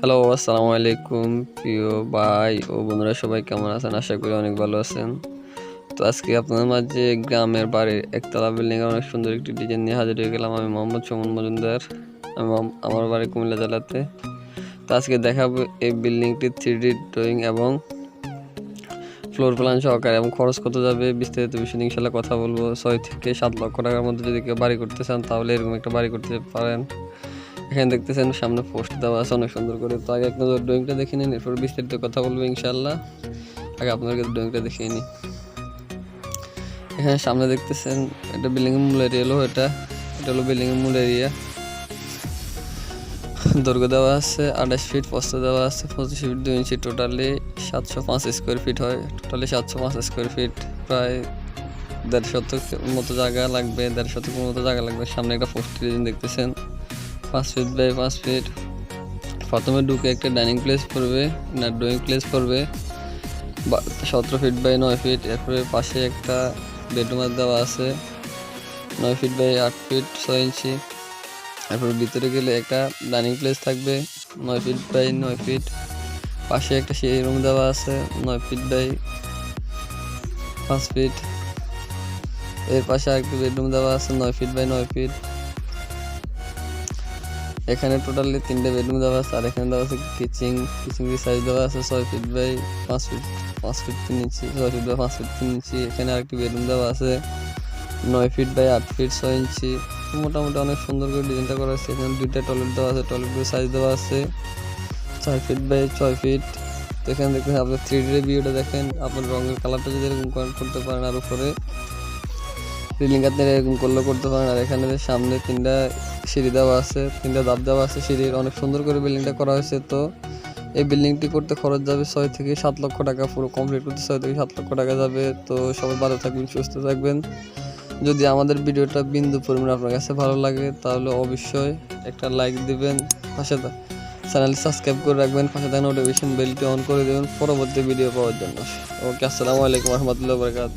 Hello আসসালামু আলাইকুম প্রিয় ভাই ও বন্ধুরা, সবাই কেমন আছেন? আশা করি অনেক ভালো আছেন। তো আজকে আপনাদের মাঝে গ্রামের বাড়ির একতলা বিল্ডিং অনেক সুন্দর একটি ডিজাইন নিয়ে হাজির হয়ে গেলাম আমি, মোহাম্মদ সুমন মজুমদার। আমি আমার বাড়ি কুমিল্লা জেলাতে। তো আজকে দেখাবো এই বিল্ডিংটি থ্রি ডি ড্রয়িং এবং ফ্লোর প্ল্যান সহকারে এবং খরচ কত যাবে, বিস্তারিত বিষয়ে ইনশাল্লাহ কথা বলব। ছয় থেকে সাত লক্ষ টাকার মধ্যে যদি কেউ বাড়ি করতে চান, তাহলে এরকম একটা বাড়ি করতে পারেন। এখানে দেখতেছেন সামনে পোস্ট দেওয়া আছে অনেক সুন্দর করে। তো আগে এক নজর ড্রয়িংটা দেখে নিন, এরপর বিস্তারিত কথা বলব ইনশাল্লাহ আগে আপনাদেরকে ড্রয়িংটা দেখিয়ে নিই। এখানে সামনে দেখতেছেন এটা এর মূল এরিয়া হলো এটা। এটা হলো বিল্ডিং মূল এরিয়া দৈর্ঘ্য দেওয়া আছে আঠাশ ফিট প্রস্থ দেওয়া আছে পঁচিশ ফিট দুই ইঞ্চি টোটালি সাতশো পাঁচ স্কোয়ার ফিট হয়। টোটালি সাতশো পাঁচ স্কোয়ার ফিট প্রায় দেড় শতক মতো জায়গা লাগবে, দেড় শতকের মতো জায়গা লাগবে। সামনে একটা পোস্ট দেখতেছেন। পাঁচ ফিট বাই পাঁচ ফিট প্রথমে ঢুকে একটা ডাইনিং প্লেস পড়বে, না ড্রয়িং প্লেস পড়বে। সতেরো ফিট বাই নয় ফিট এরপরে পাশে একটা বেডরুম দেওয়া আছে। নয় ফিট বাই আট ফিট ছয় ইঞ্চি। এরপর ভিতরে গেলে একটা ডাইনিং প্লেস থাকবে, নয় ফিট বাই নয় ফিট পাশে একটা সেই রুম দেওয়া আছে, নয় ফিট বাই পাঁচ ফিট এর পাশে আরেকটা বেডরুম দেওয়া আছে, নয় ফিট বাই নয় ফিট এখানে টোটালি তিনটে বেডরুম দেওয়া আছে, আর এখানে দেওয়া আছে কিচেন কিচেন সাইজ দেওয়া আছে ছয় ফিট বাই পাঁচ ফিট পাঁচ ফিট তিন ইঞ্চি, ছয় ফিট বাই পাঁচ ফিট তিন ইঞ্চি। এখানে আরেকটি বেডরুম দেওয়া আছে, নয় ফিট বাই আট ফিট ছয় ইঞ্চি। মোটামুটি অনেক সুন্দর করে ডিজাইনটা করা আছে এখানে দুইটা টয়লেট দেওয়া আছে টয়লেটের সাইজ দেওয়া আছে, ছয় ফিট বাই ছয় ফিট তো এখানে দেখবেন আপনার থ্রি ডি ভিউটা দেখেন, আপনার রঙের কালারটা যদি এরকম করতে পারেন আর উপরে রিলিং আপনারা এরকম করলে করতে পারেন। আর এখানে সামনে তিনটা সিঁড়ি দেওয়া আছে, তিনটা দাব দেওয়া আছে সিঁড়ির। অনেক সুন্দর করে বিল্ডিংটা করা হয়েছে। তো এই বিল্ডিংটি করতে খরচ যাবে ছয় থেকে সাত লক্ষ টাকা, পুরো কমপ্লিট করতে ছয় থেকে সাত লক্ষ টাকা যাবে। তো সবাই ভালো থাকবেন, সুস্থ থাকবেন। যদি আমাদের ভিডিওটা বিন্দু পরিমাণ আপনার কাছে ভালো লাগে, তাহলে অবশ্যই একটা লাইক দিবেন। পাশে চ্যানেল সাবস্ক্রাইব করে রাখবেন। পাশে থাকা নোটিফিকেশন বেলটি অন করে দেবেন। পরবর্তী ভিডিও পাওয়ার জন্য। ওকে আসসালামু আলাইকুম রহমতুল্লাহ বরকাত